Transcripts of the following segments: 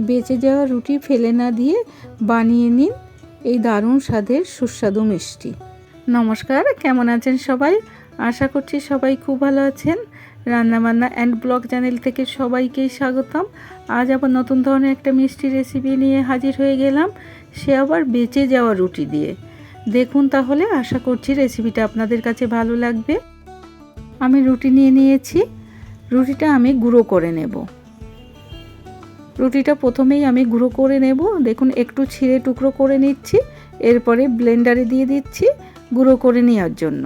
বেঁচে যাওয়া রুটি ফেলে না দিয়ে বানিয়ে নিন। এই দারুণ স্বাদের সুস্বাদু মিষ্টি। নমস্কার, কেমন আছেন সবাই? আশা করছি সবাই খুব ভালো আছেন। রান্নাবান্না অ্যান্ড ব্লগ চ্যানেল থেকে সবাইকেই স্বাগতম। আজ আবার নতুন ধরনের একটা মিষ্টি রেসিপি নিয়ে হাজির হয়ে গেলাম, সে আবার বেঁচে যাওয়া রুটি দিয়ে। দেখুন তাহলে, আশা করছি রেসিপিটা আপনাদের কাছে ভালো লাগবে। আমি রুটি নিয়ে নিয়েছি। রুটিটা আমি গুঁড়ো করে নেব। রুটিটা প্রথমেই আমি গুঁড়ো করে নেব। দেখুন, একটু ছিঁড়ে টুকরো করে নিচ্ছি, এরপরে ব্লেন্ডারে দিয়ে দিচ্ছি গুঁড়ো করে নেওয়ার জন্য।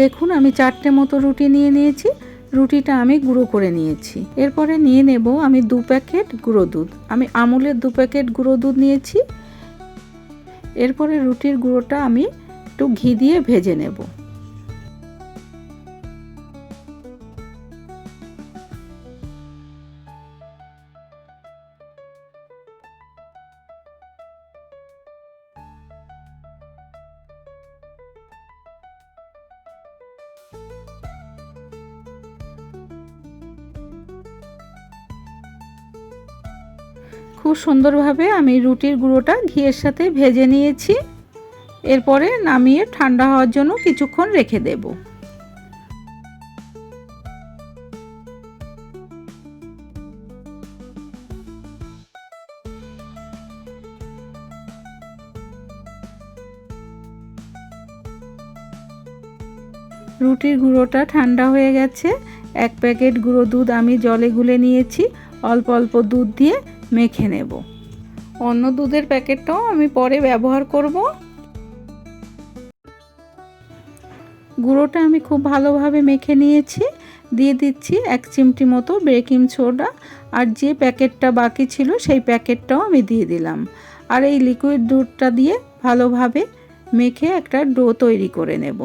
দেখুন, আমি চারটে মতো রুটি নিয়ে নিয়েছি, রুটিটা আমি গুঁড়ো করে নিয়েছি। এরপরে নিয়ে নেব আমি দু প্যাকেট গুঁড়ো দুধ। আমি আমুলের দু প্যাকেট গুঁড়ো দুধ নিয়েছি। এরপরে রুটির গুঁড়োটা আমি একটু ঘি দিয়ে ভেজে নেব। খুব সুন্দরভাবে আমি রুটির গুঁড়োটা ঘিয়ের সাথে ভেজে নিয়েছি। এরপরে নামিয়ে ঠান্ডা হওয়ার জন্য কিছুক্ষণ রেখে দেব। রুটির গুঁড়োটা ঠান্ডা হয়ে গেছে। এক প্যাকেট গুঁড়ো দুধ আমি জলে গুলে নিয়েছি। অল্প অল্প দুধ দিয়ে মেখে নেব। অন্য দুধের প্যাকেটটাও আমি পরে ব্যবহার করব। গুঁড়োটা আমি খুব ভালোভাবে মেখে নিয়েছি। দিয়ে দিচ্ছি এক চিমটি মতো বেকিং সোডা। আর যে প্যাকেটটা বাকি ছিল সেই প্যাকেটটাও আমি দিয়ে দিলাম। আর এই লিকুইড দুধটা দিয়ে ভালোভাবে মেখে একটা ডো তৈরি করে নেব।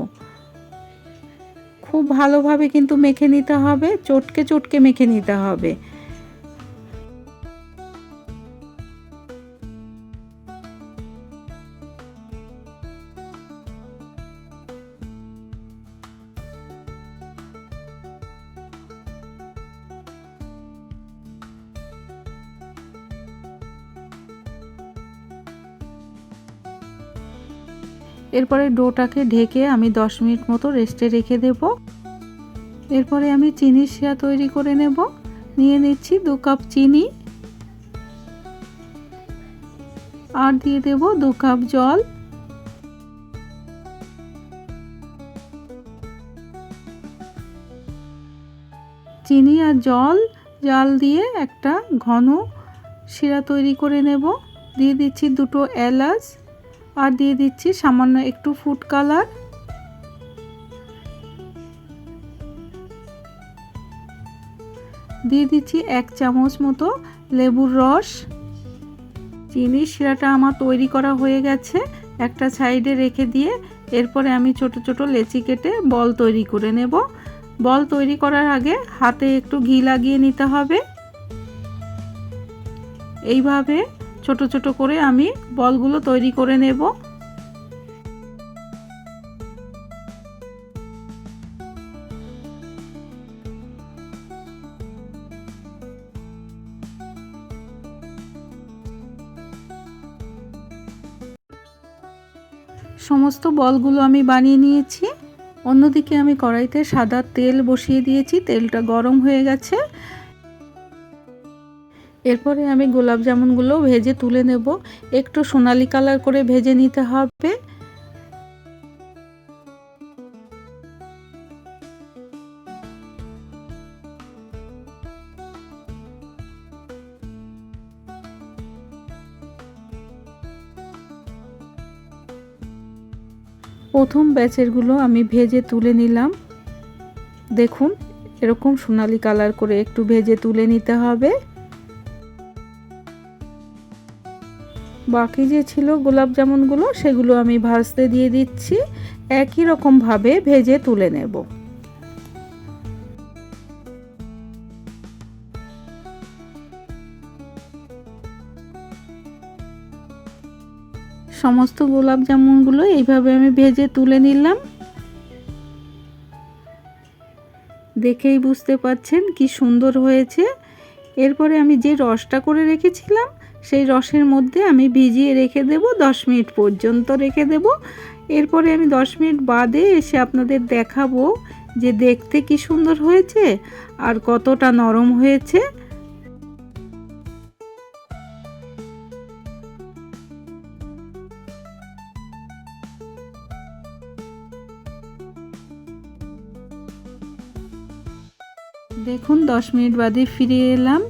খুব ভালোভাবে কিন্তু মেখে নিতে হবে। চটকে চটকে মেখে নিতে হবে। এরপরে ডোটাকে ঢেকে আমি দশ মিনিট মতো রেস্টে রেখে দেব। এরপরে আমি চিনি শিরা তৈরি করে নেব। নিয়ে নিচ্ছি দু কাপ চিনি। আর দিয়ে দেব দু কাপ জল। চিনি আর জল, জাল দিয়ে একটা ঘন শিরা তৈরি করে নেব। দিয়ে দিচ্ছি দুটো এলাচ। আর দিয়ে দিচ্ছি সামান্য একটু ফুড কালার দিয়ে দিচ্ছি এক চামচ মতো লেবুর রস। চিনি শিরাটা আমার তৈরি করা হয়ে গেছে, একটা সাইডে রেখে দিয়ে এরপরে আমি ছোট ছোট লেচি কেটে বল তৈরি করে নেব। বল তৈরি করার আগে হাতে একটু ঘি লাগিয়ে নিতে হবে। এইভাবে ছোট ছোট করে আমি বলগুলো তৈরি করে নেব। সমস্ত বলগুলো আমি বানিয়ে নিয়েছি। অন্যদিকে আমি কড়াইতে সাদা তেল বসিয়ে দিয়েছি। তেলটা গরম হয়ে গেছে। এরপরে আমি গোলাপ জামুনগুলো ভেজে তুলে নেব। একটু সোনালি কালার করে ভেজে নিতে হবে। প্রথম ব্যাচেরগুলো আমি ভেজে তুলে নিলাম। দেখুন, এরকম সোনালি কালার করে একটু ভেজে তুলে নিতে হবে। বাকি যে ছিল গোলাপ জামুনগুলো, সেগুলো আমি ভাজতে দিয়ে দিচ্ছি। একই রকমভাবে ভেজে তুলে নেব। সমস্ত গোলাপ জামুনগুলো এইভাবে আমি ভেজে তুলে নিলাম। দেখেই বুঝতে পাচ্ছেন কি সুন্দর হয়েছে। এরপরে আমি যে রসটা করে রেখেছিলাম সেই রসের মধ্যে আমি ভিজিয়ে রেখে দেব, দশ মিনিট পর্যন্ত রেখে দেব। এরপরে আমি দশ মিনিট বাদে এসে আপনাদের দেখাবো যে দেখতে কি সুন্দর হয়েছে আর কতটা নরম হয়েছে। দেখুন, দশ মিনিট বাদে ফিরে এলাম।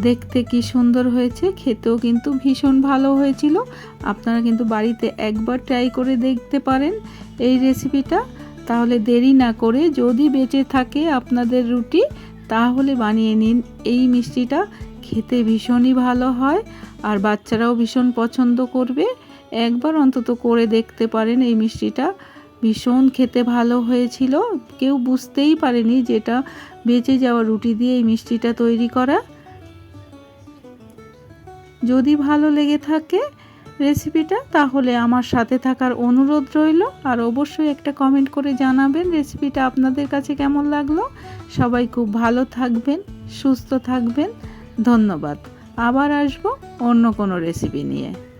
দেখতে কি সুন্দর হয়েছে, খেতেও কিন্তু ভীষণ ভালো হয়েছিল। আপনারা কিন্তু বাড়িতে একবার ট্রাই করে দেখতে পারেন এই রেসিপিটা তাহলে দেরি না করে যদি বেঁচে থাকে আপনাদের রুটি, তাহলে বানিয়ে নিন। এই মিষ্টিটা খেতে ভীষণই ভালো হয় আর বাচ্চারাও ভীষণ পছন্দ করবে। একবার অন্তত করে দেখতে পারেন এই মিষ্টিটা। ভীষণ খেতে ভালো হয়েছিল। কেউ বুঝতেই পারেনি যেটা বেঁচে যাওয়া রুটি দিয়ে এই মিষ্টিটা তৈরি করা। যদি ভালো লেগে থাকে রেসিপিটা, তাহলে আমার সাথে থাকার অনুরোধ রইল। আর অবশ্যই একটা কমেন্ট করে জানাবেন রেসিপিটা আপনাদের কাছে কেমন লাগল। সবাই খুব ভালো থাকবেন, সুস্থ থাকবেন। ধন্যবাদ। আবার আসব অন্য কোনো রেসিপি নিয়ে।